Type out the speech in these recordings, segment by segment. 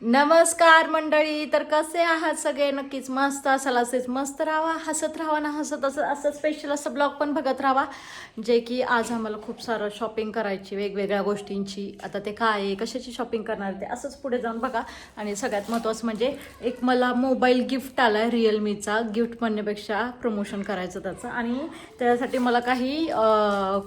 नमस्कार मंडळी तर कसे आहात सगळे? नक्कीच मस्त असाल असेच मस्त राहा हसत राहा ना हसत असं असं स्पेशल असं ब्लॉग पण बघत राहा जे की आज आम्हाला खूप सारं शॉपिंग करायची वेगवेगळ्या गोष्टींची. आता ते काय आहे कशाची शॉपिंग करणार ते असंच पुढे जाऊन बघा. आणि सगळ्यात महत्त्वाचं म्हणजे एक मला मोबाईल गिफ्ट आला आहे रिअलमीचा गिफ्ट म्हणण्यापेक्षा प्रमोशन करायचं त्याचं. आणि त्यासाठी मला काही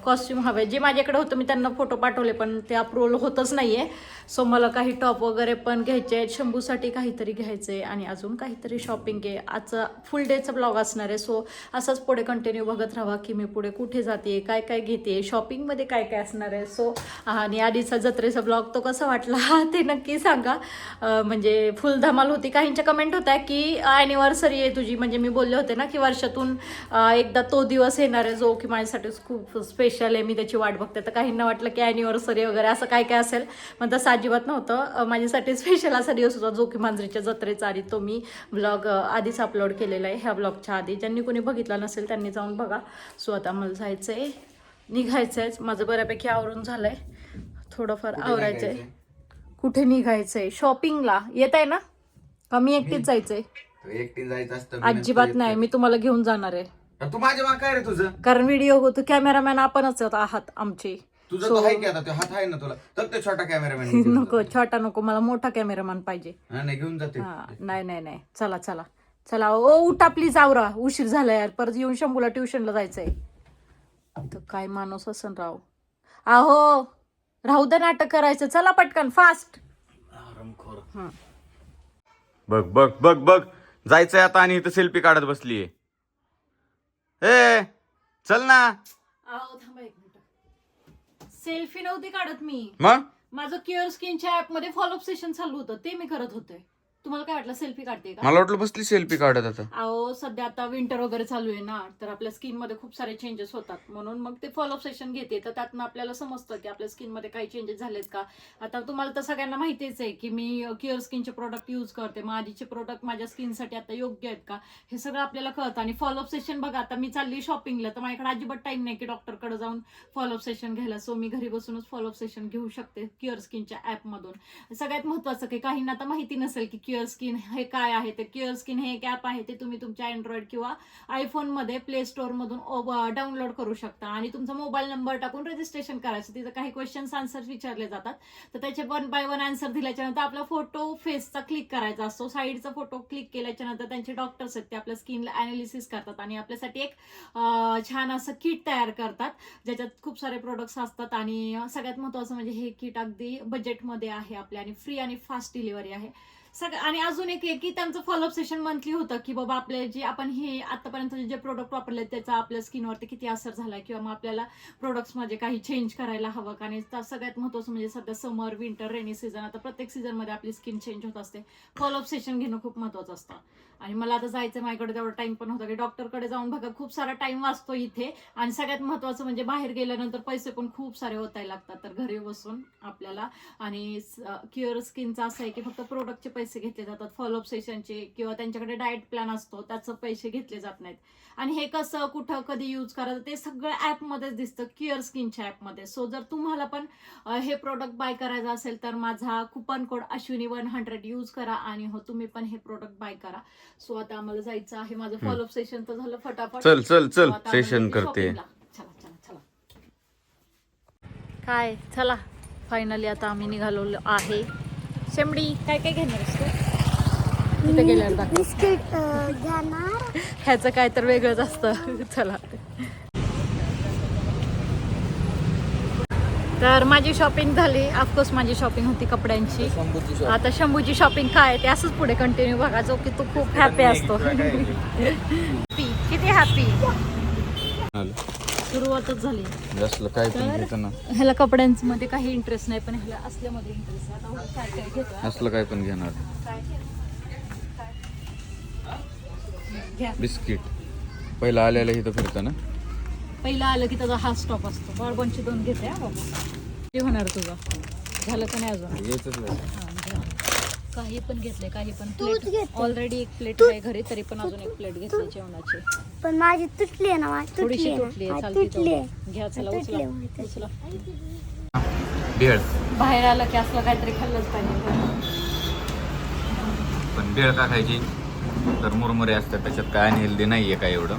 कॉस्ट्युम हवे. जे माझ्याकडे होतं मी त्यांना फोटो पाठवले पण ते अप्रुव्हल होतच नाही आहे सो मला काही टॉप वगैरे पण घ्यायचे आहेत शंभूसाठी काहीतरी घ्यायचं आहे आणि अजून काहीतरी शॉपिंग आहे आजचा फुल डेचा ब्लॉग असणार आहे सो असंच पुढे कंटिन्यू बघत राहा की मी पुढे कुठे जाते काय काय घेते शॉपिंगमध्ये काय काय असणार आहे. सो आणि आधीचा जत्रेचा ब्लॉग तो कसा वाटला ते नक्की सांगा. म्हणजे फुल धमाल होती. काहींच्या कमेंट होत्या की ॲनिव्हर्सरी आहे तुझी. म्हणजे मी बोलले होते ना की वर्षातून एकदा तो दिवस येणार आहे जो की माझ्यासाठी खूप स्पेशल आहे. मी त्याची वाट बघते. तर काहींना वाटलं की ॲनिव्हर्सरी वगैरे असं काय काय असेल. पण तसं अजिबात नव्हतं. माझ्यासाठी स्पेशल असा दिवस होता जो की मांजरीच्या जत्रेचा आणि तो मी ब्लॉग आधीच अपलोड केलेला आहे ह्या ब्लॉगच्या आधी. ज्यांनी कोणी बघितला नसेल त्यांनी जाऊन बघा. सो आता मला जायचं आहे निघायचं आहे माझं बऱ्यापैकी आवरून झालं आहे थोडंफार आवरायचं आहे कुठे निघायचं आहे शॉपिंगला येत आहे ना? का मी एकटीच जायचं आहे एकटी जायचं असतं अजिबात नाही. मी तुम्हाला घेऊन जाणार आहे. तू माझ्या माग काय रे तुझं? कारण व्हिडिओ होतो कॅमेरामॅन आपणच आहात आमचे. तुझं तो आहे की आता तो हात आहे ना तुला? तर ते छोटा कॅमेरामॅन नको छोटा नको मला मोठा कॅमेरामॅन पाहिजे. नाही घेऊन जाते. हा नाही नाही नाही. चला चला. चला ओ उठा प्लीज आवरा. उशीर झाला यार. परत येऊन शंभूला ट्युशनला जायचंय. तर काय माणूस असन राव? आहो राहू दे नाटक करायचं. चला पटकन फास्ट बघ बघ बघ बघ. जायचंय आता आणि इथं सेल्फी काढत बसलीये. ए चल ना. आहो सेल्फी नव्हती काढत मी. मग? माझं केअर स्किनच्या ऍपमध्ये फॉलोअप सेशन चालू होतं ते मी करत होते. तुम्हाला काय वाटलं सेल्फी काढते का? मला वाटलं बसली सेल्फी काढत आता. अहो सध्या आता विंटर वगैरे चालू आहे ना तर आपल्या स्किनमध्ये खूप सारे चेंजेस होतात. म्हणून मग ते फॉलोअप सेशन घेते. तर त्यातनं आपल्याला समजतं की आपल्या स्किनमध्ये काही चेंजेस झालेत का? आता तुम्हाला तर सगळ्यांना माहितीच आहे की मी केअर स्किनचे प्रोडक्ट यूज करते. मग आधीचे प्रोडक्ट माझ्या स्किनसाठी आता योग्य आहेत का? हे सगळं आपल्याला कळतं. आणि फॉलोअप सेशन बघा आता मी चालली शॉपिंगला तर माझ्याकडे अजिबात टाइम नाही की डॉक्टरकडे जाऊन फॉलोअप सेशन घ्यायला. सो मी घरी बसूनच फॉलोअप सेशन घेऊ शकते केअर स्किनच्या ॲपमधून सगळ्यात महत्त्वाचं की काहींना आता माहिती नसेल की क्युअर स्किन हे काय आहे ते क्युअर स्किन हे एक ॲप आहे ते तुम्ही तुमच्या अँड्रॉइड किंवा आयफोनमध्ये प्ले स्टोअरमधून डाउनलोड करू शकता. आणि तुमचा मोबाईल नंबर टाकून रजिस्ट्रेशन करायचं. तिथं काही क्वेश्चन्स आन्सर विचारले जातात. तर त्याचे वन बाय वन आन्सर दिल्याच्या नंतर आपला फोटो फेसचा क्लिक करायचा असतो. साईडचा फोटो क्लिक केल्याच्यानंतर त्यांचे डॉक्टर्स आहेत ते आपल्या स्किनला अनालिसिस करतात आणि आपल्यासाठी एक छान असं किट तयार करतात ज्याच्यात खूप सारे प्रोडक्ट्स असतात. आणि सगळ्यात महत्त्वाचं म्हणजे हे किट अगदी बजेटमध्ये आहे आपल्या आणि फ्री आणि फास्ट डिलिव्हरी आहे. सगळं आणि अजून एक आहे की त्यांचं फॉलोअप सेशन मंथली होतं की बाबा आपले जे आपण हे आतापर्यंत जे प्रोडक्ट वापरले त्याचा आपल्या स्किनवरती किती असर झाला किंवा मग आपल्याला प्रोडक्ट्समध्ये काही चेंज करायला हवं का? आणि सगळ्यात महत्त्वाचं म्हणजे सध्या समर विंटर रेनी सीझन आता प्रत्येक सीझनमध्ये आपली स्किन चेंज होत असते. फॉलोअप सेशन घेणं खूप महत्त्वाचं असतं. आणि मला आता जायचं माझ्याकडे तेवढा टाइम पण होता की डॉक्टरकडे जाऊन बघा खूप सारा टाइम वाचतो इथे. आणि सगळ्यात महत्त्वाचं म्हणजे बाहेर गेल्यानंतर पैसे पण खूप सारे होताय लागतात. तर घरी बसून आपल्याला आणि क्युअर स्किनचं असं आहे की फक्त प्रोडक्टचे पैसे घेतले जातात फॉलोअप सेशनचे किंवा त्यांच्याकडे डाएट प्लॅन असतो त्याचं पैसे घेतले जात नाहीत. आणि हे कसं कुठं कधी यूज करायचं ते सगळं ॲपमध्येच दिसतं क्युअर स्किनच्या ॲपमध्ये सो जर तुम्हाला पण हे प्रोडक्ट बाय करायचं असेल तर माझा coupon code Ashwini one hundred use करा आणि हो तुम्ही पण हे प्रोडक्ट बाय करा. सो आता आम्हाला जायचं आहे माझं फॉलोअप सेशन तर झालं फटाफट. चल चल चल सेशन करते. shoppingला. चला चला चला. काय चला. फायनली आता आम्ही निघालो आहे. शेमडी काय काय घेणार तिथे गेल्यावर दाखव. बिस्किट अ, घेणार. ह्याचं काय तर वेगळंच असतं. चला. तर माझी शॉपिंग झाली. ऑफकोर्स माझी शॉपिंग होती कपड्यांची. आता शंभूची शॉपिंग काय ते असंच पुढे कंटिन्यू बघा. जो की तू खूप हॅपी असतो. किती हॅपी सुरुवातच झाली. असलं काय पण तर- घ्यायचं ना ह्याला कपड्यांमध्ये काही इंटरेस्ट नाही पण ह्याला असल्यामध्ये इंटरेस्ट आहे. आता काय काय घेतो असलं काय पण घेणार. काय घ्या. बिस्किट. पहिला आलेलं इथं फिरतं ना? पहिला आलं की त्याचा हा स्टॉप असतो. बाळबनची दोन घेते हा बाबा होणार तुझं. झालं का नाही अजून? नाही. हा. काही पण घेतले काही पण तूच प्लेट. ऑलरेडी एक प्लेट आहे घरी तरी पण अजून एक प्लेट घेतली जेवणाची. पण माझी तुटली आहे ना माझी थोडीशी तुटली तुटली आहे. चालती तुटली आहे. तेवढी. घ्या चला तुटली उचला. आहे माझी. उचला. भेळ. बाहेर आलं की असलं काहीतरी खाल्लंच पाहिजे. भेळ का खायची? तर मुरमुरे असतात त्याच्यात काय अनहेल्दी नाही आहे काय एवढं.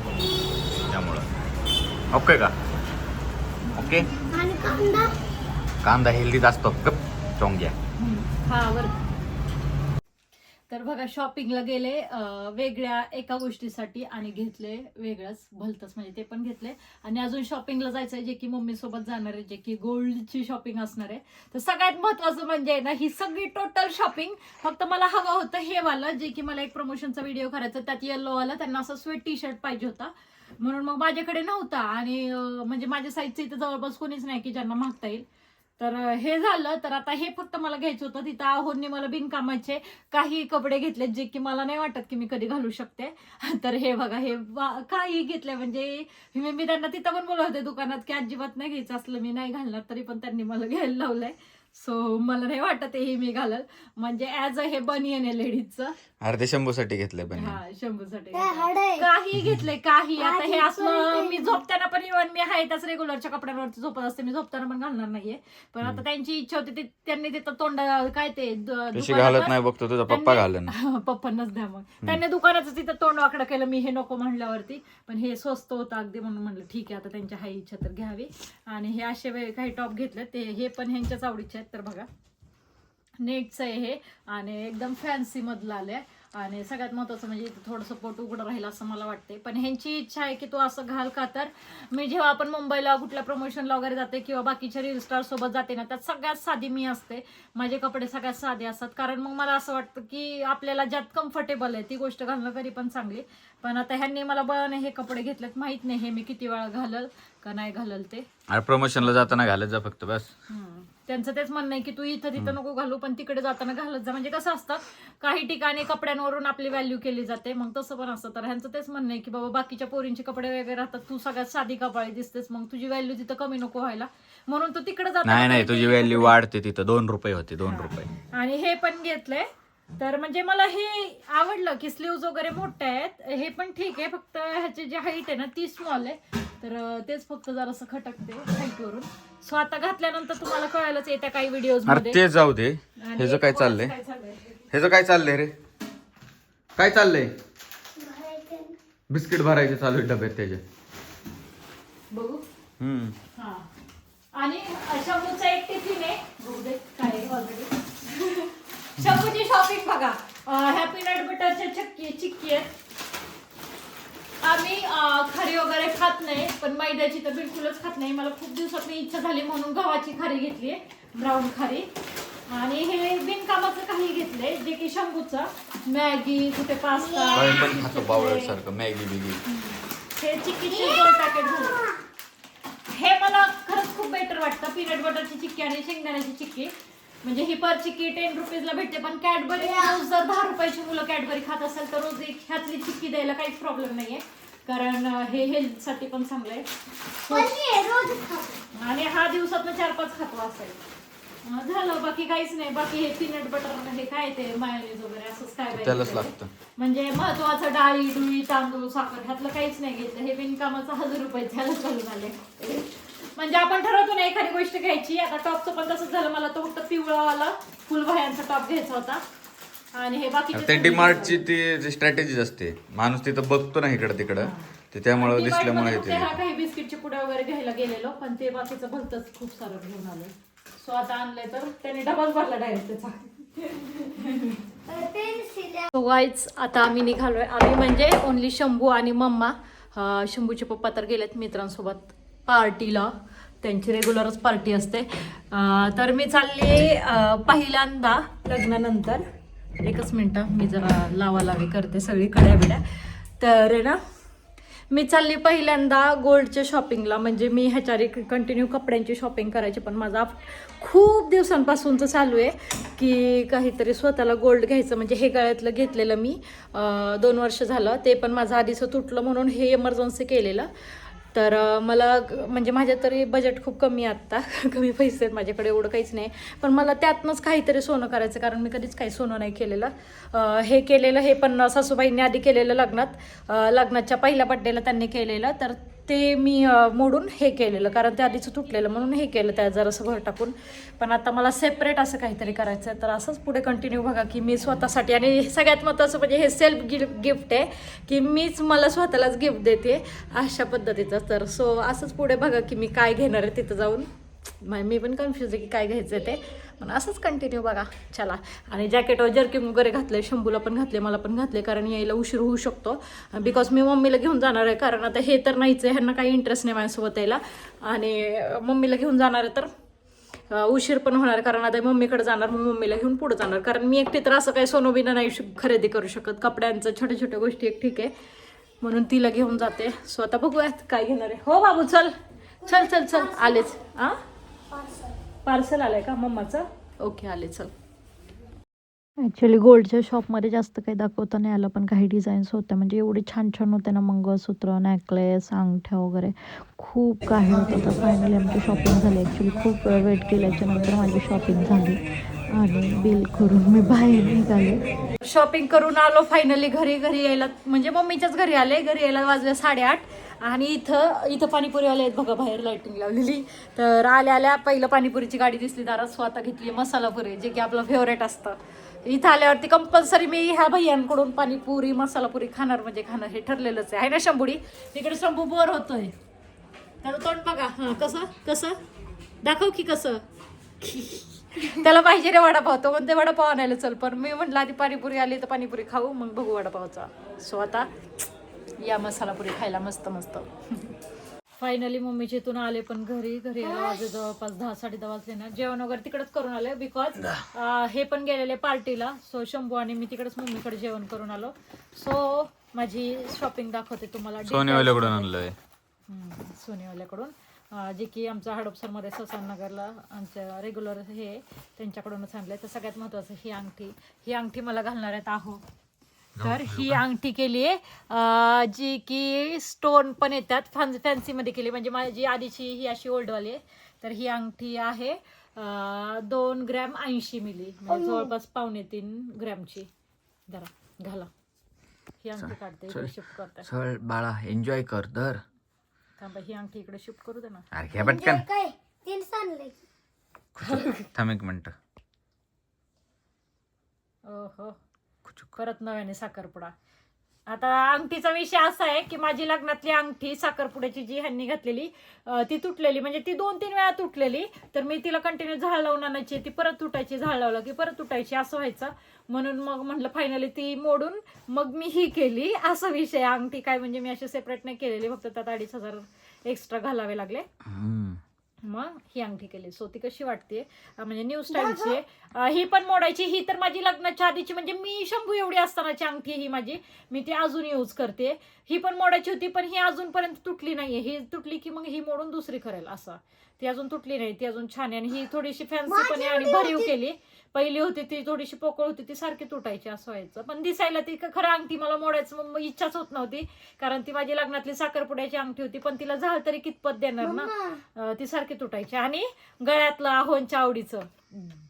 त्यामुळं. ओके का? ओके? आणि कांदा? कांदा हेल्दीच असतो. गप चोंग्या हा बरं तर बघा शॉपिंगला गेले वेगळ्या एका गोष्टीसाठी आणि घेतले वेगळंच भलतंच म्हणजे ते पण घेतले. आणि अजून शॉपिंगला जायचं आहे जे की मम्मी सोबत जाणार आहे जे की गोल्डची शॉपिंग असणार आहे. तर सगळ्यात महत्वाचं म्हणजे ना ही सगळी टोटल शॉपिंग फक्त मला हवं होतं हे वाला जे की मला एक प्रमोशनचा व्हिडिओ करायचा त्यात येल्लो वाला त्यांना असं स्वेट टी शर्ट पाहिजे होता. म्हणून मग माझ्याकडे नव्हता आणि म्हणजे माझ्या साईजचं इथं जवळपास कोणीच नाही की ज्यांना मागता येईल. तर हे झालं. तर आता हे फक्त मला घ्यायचं होतं. तिथं आहोंनी मला बिनकामाचे काही कपडे घेतले जे की मला नाही वाटत की मी कधी घालू शकते. तर हे बघा हे काही घेतले. म्हणजे मी मी त्यांना तिथं पण बोलत होते दुकानात की अजिबात नाही घ्यायचं असलं मी नाही घालणार तरी पण त्यांनी मला घ्यायला लावलंय. सो मला नाही वाटत हे मी घालल. म्हणजे ऍज अ हे बनियन आहे लेडीजचं. अर्धे शंभूसाठी घेतलंय हा शंभूसाठी हाड आहे? काही घेतलंय काही. आता हे काही असलं. मी झोपताना पण इव्हन मी आहे त्याच रेग्युलरच्या कपड्यांवरती. झोपत असते मी झोपताना पण घालणार नाहीये. पण आता त्यांची इच्छा होती ते त्यांनी तिथं तोंड काय ते द- तशी दुकानात- घालत नाही बघतो तुझा पप्पा घालन. पप्पांनाच द्या मग. त्यांनी दुकानाचं तिथं तोंड वाकडं केलं मी हे नको म्हणल्यावरती. पण हे स्वस्त होतं अगदी म्हणून म्हणलं ठीक आहे आता त्यांच्या हाय इच्छा तर घ्यावी. आणि हे असे काही टॉप घेतले ते हे पण ह्यांच्याच आवडीचे आहेत तर बघा. नेटचं आहे हे आणि एकदम फॅन्सी मधलं आलंय. आणि सगळ्यात महत्वाचं म्हणजे इथं थोडंसं पोट उघडं राहील असं मला वाटते पण ह्यांची इच्छा आहे की तू असं घाल का तर? मी जेव्हा आपण मुंबईला कुठल्या प्रमोशनला वगैरे जाते किंवा बाकीच्या रील स्टार सोबत जाते ना त्यात सगळ्यात साधी मी असते. माझे कपडे सगळ्यात साधे असतात. कारण मग मला असं वाटतं की आपल्याला ज्यात कम्फर्टेबल आहे ती गोष्ट घालणं कधी पण चांगली. पण आता ह्यांनी मला बळाने हे कपडे घेतलेत. माहीत नाही हे मी किती वेळा घालल का नाही घालल ते. प्रमोशनला जाताना घालत जा फक्त बस. त्यांचं तेच म्हणणं आहे की तू इथं तिथं नको घालू पण तिकडे जाताना घालत जा. म्हणजे कसं असतं काही ठिकाणी कपड्यांवरून आपली व्हॅल्यू केली जाते मग तसं पण असतं. तर ह्यांचं तेच म्हणणं आहे की बाबा बाकीच्या पोरींचे कपडे वगैरे राहतात तू सगळ्यात साधी कपाळी दिसतेस मग तुझी व्हॅल्यू तिथं कमी नको व्हायला. म्हणून तू तिकडे जाताना नाही नाही तुझी व्हॅल्यू वाढते तिथं. दोन रुपये होते दोन रुपये. आणि हे पण घेतलंय. तर म्हणजे मला हे आवडलं की स्लीव्ज वगैरे मोठे आहेत. हे पण ठीक आहे फक्त ह्याची जी हाईट आहे ना ती स्मॉल आहे. तर तेच फक्त जरासं खटकते हाईट वरून. सो आता घातल्यानंतर तुम्हाला कळायलाच येत्या काही व्हिडिओज अरे मध्ये. ते जाऊ दे. आणि ह्याचं काय चाललंय? काय चाललंय? ह्याचं काय चाललंय रे? काय चाललंय. बिस्किट भरायचे चालू आहे डब्यात त्याच्या बघू. हम्म. हा. आणि शंभूचा एक टिफिन आहे. बघू दे काय ऑलरेडी शंभूची शॉपिंग बघा. हॅपी नट बटरच्या चक्की चिक्की आहेत. आम्ही खारी वगैरे खात नाही पण मैद्याची तर बिलकुलच खात नाही. मला खूप दिवसात इच्छा झाली म्हणून गव्हाची खारी घेतली ब्राऊन खारी. आणि हे बिनकामाचं काही घेतलंय जे की शंभूचं. मॅगी कुठे पास्ता. आम्ही पण खातो बावळट सारखं मॅगी बिगी. हे चिक्कीचे दोन पॅकेट झाले हे मला खरंच खूप बेटर वाटतं. पीनट बटरची चिक्की आणि शेंगदाण्याची चिक्की. म्हणजे ही पर चिक्की टेन रुपीजला भेटते पण कॅडबरी रोज जर दहा रुपयाची मुलं कॅडबरी खात असेल तर रोज एक ह्यातली चिक्की द्यायला काहीच प्रॉब्लेम नाहीये. कारण हे हेल्थसाठी पण चांगलं आहे. आणि हा दिवसात चार पाच खातो असेल झालं बाकी काहीच नाही. बाकी हे पीनट बटर हे काय ते मायोनीज वगैरे असंच काय बाई त्यालाच घेतलंय. लागतं. म्हणजे महत्वाचं डाळी डुळी तांदूळ साखर ह्यातलं काहीच नाही घेतलं. हे बिनकामाचं हजार रुपये त्याला चालून आले म्हणजे आपण ठरवतो ना एखादी गोष्ट घ्यायची. आता टॉपचं पण तसंच झालं. मला तो फक्त पिवळावाला फुलभायांचा टॉप घ्यायचा होता. आणि हे बाकीचे ते डीमार्टची ती स्ट्रॅटेजीच असते माणूस तिथं बघतो ना इकडं तिकडं. ते त्यामुळं दिसल्यामुळे येते हा काही बिस्किटचे पुड्या वगैरे घ्यायला गेलेलो पण ते बाकीचं भलतच खूप सारं घेऊन आलं. सो आता आणलंय तर त्याने डबल भरला डायरेक्ट त्याचा. सो गाईज आता आम्ही निघालोय. आम्ही म्हणजे ओनली शंभू आणि मम्मा. शंभूचे पप्पा तर गेलेत मित्रांसोबत. पार्टीला. त्यांची रेग्युलरच पार्टी असते. तर मी चालली पहिल्यांदा लग्नानंतर. एकच मिनटं मी जरा लावालावी करते सगळी कड्या बिड्या तर आहे ना मी चालली पहिल्यांदा गोल्डच्या शॉपिंगला म्हणजे मी ह्याच्यावर कंटिन्यू कपड्यांची शॉपिंग करायची. पण माझा खूप दिवसांपासूनचं चालू आहे की काहीतरी स्वतःला गोल्ड घ्यायचं. म्हणजे हे गळ्यातलं घेतलेलं मी दोन वर्ष झालं. ते पण माझं आधीचं तुटलं म्हणून हे इमर्जन्सी केलेलं. तर मला म्हणजे माझ्या तरी बजेट खूप कमी आहे आत्ता. कमी पैसे आहेत माझ्याकडे एवढं काहीच नाही. पण मला त्यातनंच काहीतरी सोनं करायचं कारण मी कधीच काही सोनं नाही केलेलं. हे केलेलं हे पण सासूबाईंनी आधी केलेलं लग्नात. लग्नाच्या पहिल्या बड्डेला त्यांनी केलेलं. तर ते मी मोडून हे केलेलं कारण ते आधीचं तुटलेलं म्हणून हे केलं त्या जरासं भर टाकून. पण आता मला सेपरेट असं काहीतरी करायचं आहे तर असंच पुढे कंटिन्यू बघा की मी स्वतःसाठी आणि हे सगळ्यात महत्त्वाचं म्हणजे हे सेल्फ गिफ्ट गिफ्ट आहे की मीच मला स्वतःलाच गिफ्ट देते अशा पद्धतीचं. तर सो असंच पुढे बघा की मी काय घेणार आहे तिथं जाऊन. मा- मी पण कन्फ्युज आहे की काय घ्यायचं आहे ते. पण असंच कंटिन्यू बघा. चला. आणि जॅकेटवर जर्किंग वगैरे घातले शंभूला पण घातले मला पण घातले कारण यायला उशीर होऊ शकतो. बिकॉज मी मम्मीला घेऊन जाणार आहे कारण आता हे तर नाहीच आहे ह्यांना काही इंटरेस्ट नाही माझ्यासोबत यायला. आणि मम्मीला घेऊन जाणार आहे तर उशीर पण होणार कारण आता मम्मीकडे जाणार मग मम्मीला घेऊन पुढे जाणार. कारण मी एकटी तर असं काही सोनोबिना नाही खरेदी करू शकत. कपड्यांचं छोट्या छोट्या गोष्टी एक ठीक आहे. म्हणून तिला घेऊन जाते. स्वतः बघूयात काय घेणार आहे. हो बाबू चल. चल चल चल. आलेच. हां पार्सल. आलंय का मम्माचं? ओके आले चल. ॲक्च्युली गोल्डच्या शॉपमध्ये जास्त काही दाखवता नाही आलं पण काही डिझाईन्स होत्या. म्हणजे एवढे छान छान होते ना मंगळसूत्र नेकलेस अंगठ्या वगैरे. खूप काही होतं तर फायनली आमची शॉपिंग झाली. ॲक्च्युली खूप वेट केल्याच्यानंतर माझी शॉपिंग झाली. आणि बिल करून मी बाहेर निघाले. शॉपिंग करून आलो फायनली घरी घरी यायला म्हणजे मम्मीच्याच घरी आले. घरी यायला वाजले साडेआठ. आणि इथं इथं पाणीपुरीवाले आहेत बघा बाहेर लाईटिंग लावलेली. तर आल्या आल्या पहिलं पाणीपुरीची गाडी दिसली दारात स्वतः घेतली मसाला पुरी जे की आपलं फेवरेट असतं. इथं आल्यावरती कंपल्सरी मी ह्या भैयांकडून पाणीपुरी मसाला पुरी खाणार म्हणजे खाणार हे ठरलेलंच आहे ना शंभुडी? तिकडे शंभू बोर होतोय. त्याचं तोंड बघा. हां कसं? कसं? दाखव की कसं? त्याला पाहिजे रे वडापाव. तो म्हणते वडापाव आणायला चल पण मी म्हटलं आधी पाणीपुरी आली तर पाणीपुरी खाऊ मग बघू वडापावचा. सो आता या मसाला पुरी खायला मस्त मस्त. फायनली मम्मीच्या इथून आले पण घरी. घरी वाजले जवळपास दहा साडे दहा वाजले ना. जेवण वगैरे तिकडेच करून आले बिकॉज हे पण गेलेले पार्टीला. सो शंभू आणि मी तिकडेच मम्मीकडे जेवण करून आलो. सो माझी शॉपिंग दाखवते तुम्हाला. सोनीवाल्याकडून आणलंय. सोनीवाल्याकडून जे की आमच्या हडपसरमध्ये ससाननगरला आमच्या रेग्युलर हे आहे, त्यांच्याकडूनच आणलंय. तर सगळ्यात महत्वाचं ही अंगठी. ही अंगठी मला घालणार आहेत आहो. तर ही अंगठी केली आहे जी की स्टोन पण येतात फॅन्सी फॅन्सीमध्ये केली. म्हणजे माझी आधीची ही अशी ओल्डवाली आहे. तर ही अंगठी आहे दोन ग्रॅम ऐंशी मिली. म्हणजे जवळपास पावणे तीन ग्रॅमची. जरा घाला. ही अंगठी काढते शिफ्ट करते. चल बाळा एन्जॉय कर तर थांबा ही अंगठी इकडे शिफ्ट करू दे ना. अरे घ्या पटकन. काय? तीन सांगले थांब एक मिनिट. ओहो. परत नव्याने साखरपुडा आता अंगठीचा विषय असा आहे की माझी लग्नातली अंगठी साखरपुड्याची जी ह्यांनी घातलेली ती तुटलेली म्हणजे ती दोन तीन वेळा तुटलेली तर मी तिला कंटिन्यू झाड लावून आणायची ती परत तुटायची झाड लावलं की परत तुटायची असं व्हायचं. म्हणून मग म्हटलं फायनली ती मोडून मग मी ही केली. असा विषय अंगठी काय म्हणजे मी अशी सेपरेट नाही केलेली फक्त त्यात अडीच हजार एक्स्ट्रा घालावे लागले. मग ही अंगठी केली. सो ती कशी वाटते? म्हणजे न्यू स्टाईलची आहे ही पण मोडायची. ही तर माझी लग्नाच्या आधीची. म्हणजे मी शंभू एवढी असतानाची अंगठी ही माझी. मी ती अजून यूज करते. ही पण मोडायची होती पण ही अजूनपर्यंत तुटली नाहीये. ही तुटली की मग ही मोडून दुसरी करेल असं. ती अजून तुटली नाही. ती अजून छान आहे. आणि ही थोडीशी फॅन्सी पण आहे आणि भरीव केली. पहिली होती ती थोडीशी पोकळ होती ती सारखी तुटायची असं व्हायचं. पण दिसायला ती खरं अंगठी मला मोडायचं मग इच्छाच होत नव्हती. कारण ती माझी लग्नातली साखरपुड्याची अंगठी होती पण तिला झाल तरी कितपत देणार ना? ती सारखी तुटायची. आणि गळ्यातलं आहोंच्या आवडीचं.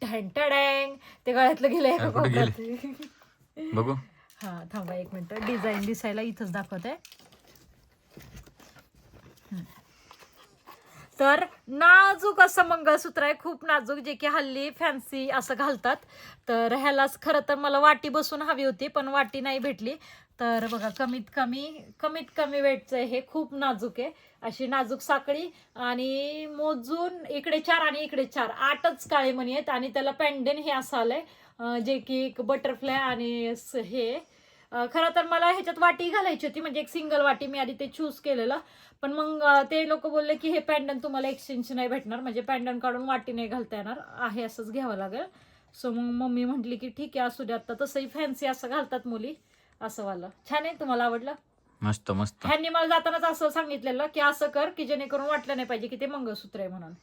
ढँटडँग ते गळ्यातलं गेलं एका हा, कुठे कोपऱ्यात. बघू. हा थांबा एक मिनिट. डिझाईन दिसायला इथंच दाखवते. हम्म. तर नाजूक असं मंगळसूत्र आहे खूप नाजूक जे की हल्ली फॅन्सी असं घालतात. तर ह्यालाच खरं तर मला वाटी बसून हवी होती पण वाटी नाही भेटली. तर बघा कमीत कमी कमीत कमी वेटचं आहे हे खूप नाजूक आहे. अशी नाजूक साखळी आणि मोजून इकडे चार आणि इकडे चार. आठच काळे मणी आहेत आणि त्याला पेंडेन हे असं आलंय जे की एक बटरफ्लाय आणि हे. खरं तर मला ह्याच्यात वाटी घालायची होती म्हणजे एक सिंगल वाटी मी आधी ते चूज केलेलं. पण मग ते लोक बोलले की हे पॅन्डन तुम्हाला एक्सचेंज नाही भेटणार म्हणजे पॅन्डन काढून वाटी नाही घालता येणार आहे असंच घ्यावं लागेल. सो मग मम्मी म्हटली की ठीक आहे असू दे आता तसंही फॅन्सी असं घालतात मुली असं वालं. छान आहे तुम्हाला आवडलं? मस्त मस्त. ह्यांनी मला जातानाच असं सांगितलेलं की असं कर की जेणेकरून वाटलं नाही पाहिजे की ते मंगळसूत्र आहे म्हणून.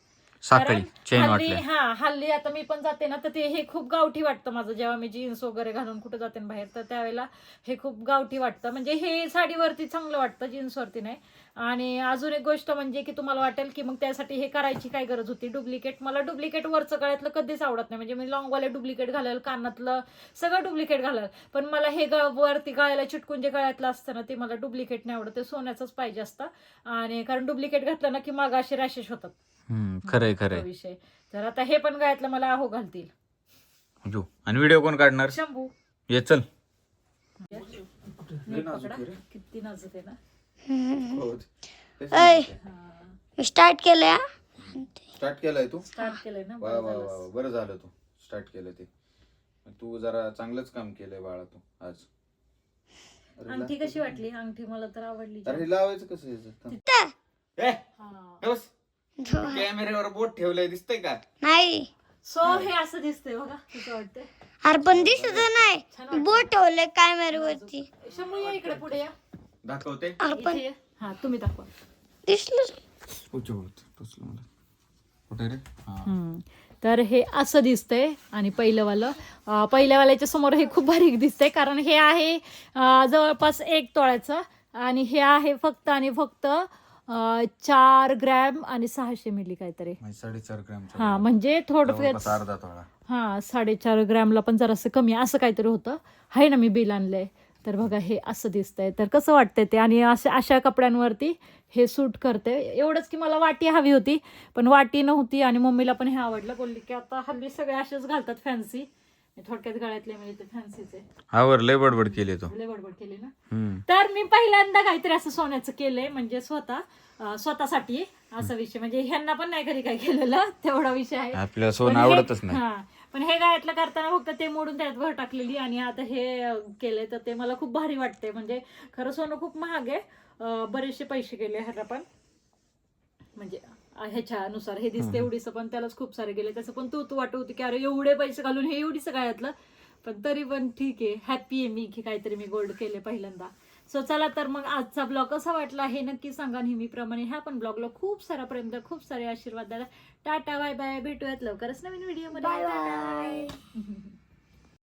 साखळी कारण चेन हल्ली हा हल्ली आता मी पण जाते ना तर ते हे खूप गावठी वाटतं माझं. जेव्हा मी जीन्स वगैरे घालून कुठे जाते ना बाहेर तर त्यावेळेला हे खूप गावठी वाटतं. म्हणजे हे साडीवरती चांगलं वाटतं जीन्सवरती नाही. आणि अजून एक गोष्ट म्हणजे की तुम्हाला वाटेल की मग त्यासाठी हे करायची काय गरज होती? डुप्लिकेट. मला डुप्लिकेट वरचं गळ्यातलं कधीच आवडत नाही. म्हणजे मी लॉंगवाले डुप्लिकेट घालेल कानातलं सगळं डुप्लिकेट घालेल. पण मला हे ग- वरती गळ्याला चिटकून जे गळ्यातलं असतं ना ते मला डुप्लिकेट नाही आवडत. ते सोन्याचंच पाहिजे असतं. आणि कारण डुप्लिकेट घातलं ना की मग असे रॅशेस होतात. खरंय तो खरंय. विषय. तर आता हे पण गळ्यातलं मला आहो घालतील. आणि व्हिडिओ कोण काढणार? शंभू. ये चल. किती नाजूक आहे ना. ऐ. मी स्टार्ट केलंय हा. स्टार्ट केलाय तू स्टार्ट केलंय ना वा बरं वा झालं. वा वा. बरं झालं तू स्टार्ट केलं ते तू जरा चांगलंच काम केलंय बाळा तू आज अरे अंगठी ला- कशी वाटली अंगठी मला तर आवडली अरे हे लावायचं कसं याचं? थांब. तिथं. ए, हा. हे बस. कॅमेऱ्यावर बोट ठेवलंय दिसतंय का नाही सो हे असं दिसतंय बघा कसं वाटतंय अरे पण दिसत नाही. बोट ठेवलंय कॅमेऱ्यावरती शंभू या इकडे पुढे या दाखवते? अरे पण इथे ये. हा तुम्ही दाखवा. दिसलं. कुठे रे? हा. हम्म. तर हे असं दिसतंय आणि पहिलंवालं अं, पहिल्यावाल्याच्या समोर हे खूप बारीक दिसतंय कारण हे आहे अं, जवळपास एक तोळ्याचं आणि हे आहे फक्त आणि फक्त अं, चार ग्रॅम आणि सहाशे मिली काहीतरी. म्हणजे साडेचार ग्रॅम हा म्हणजे थोडं अर्धा तोळा. हा साडेचार ग्रॅमला पण जरासं कमी असं काहीतरी होतं. आहे ना मी बिल आणलंय. तर बघा हे असं दिसतंय. तर कसं वाटतंय ते? आणि अशा अशा कपड्यांवरती हे सूट करते एवढंच की मला वाटी हवी होती पण वाटी नव्हती आणि मम्मीला पण हे आवडलं. बोलली की आता हल्ली सगळे असेच घालतात फॅन्सी थोडक्यात गळ्यातले म्हणजे ते फॅन्सीचे आवर लय बडबड केली तो. लय बडबड केली ना? तर मी पहिल्यांदा काहीतरी असं सोन्याचं केलंय म्हणजे स्वतः स्वतःसाठी असा विषय. म्हणजे ह्यांना पण नाही कधी काय केलेलं तेवढा विषय आहे. आपल्याला सोनं आवडतच नाही. हा. पण हे गायतलं करताना फक्त ते मोडून त्यात भर टाकलेली आणि आता हे अं, केलंय तर ते मला खूप भारी वाटते म्हणजे खरं सोनं खूप महाग आहे. बरेचसे पैसे गेले ह्याला पण. म्हणजे ह्याच्यानुसार हे दिसते एवढीच पण त्यालाच खूप सारे गेले. त्याचं पण तू तू वाटत होती की अरे एवढे पैसे घालून हे एवढीच गायतलं. पण तरी पण ठीक आहे. हॅपी आहे मी की काहीतरी मी गोल्ड केले पहिल्यांदा. सो चला तर मग आजचा ब्लॉग कसा वाटला हे नक्की सांगा नेहमीप्रमाणे. ह्या पण ब्लॉगला खूप सारापर्यंत खूप सारे आशीर्वाद द्यायला टाटा बाय बाय. भेटूयात लवकरच नवीन व्हिडिओमध्ये बाय बाय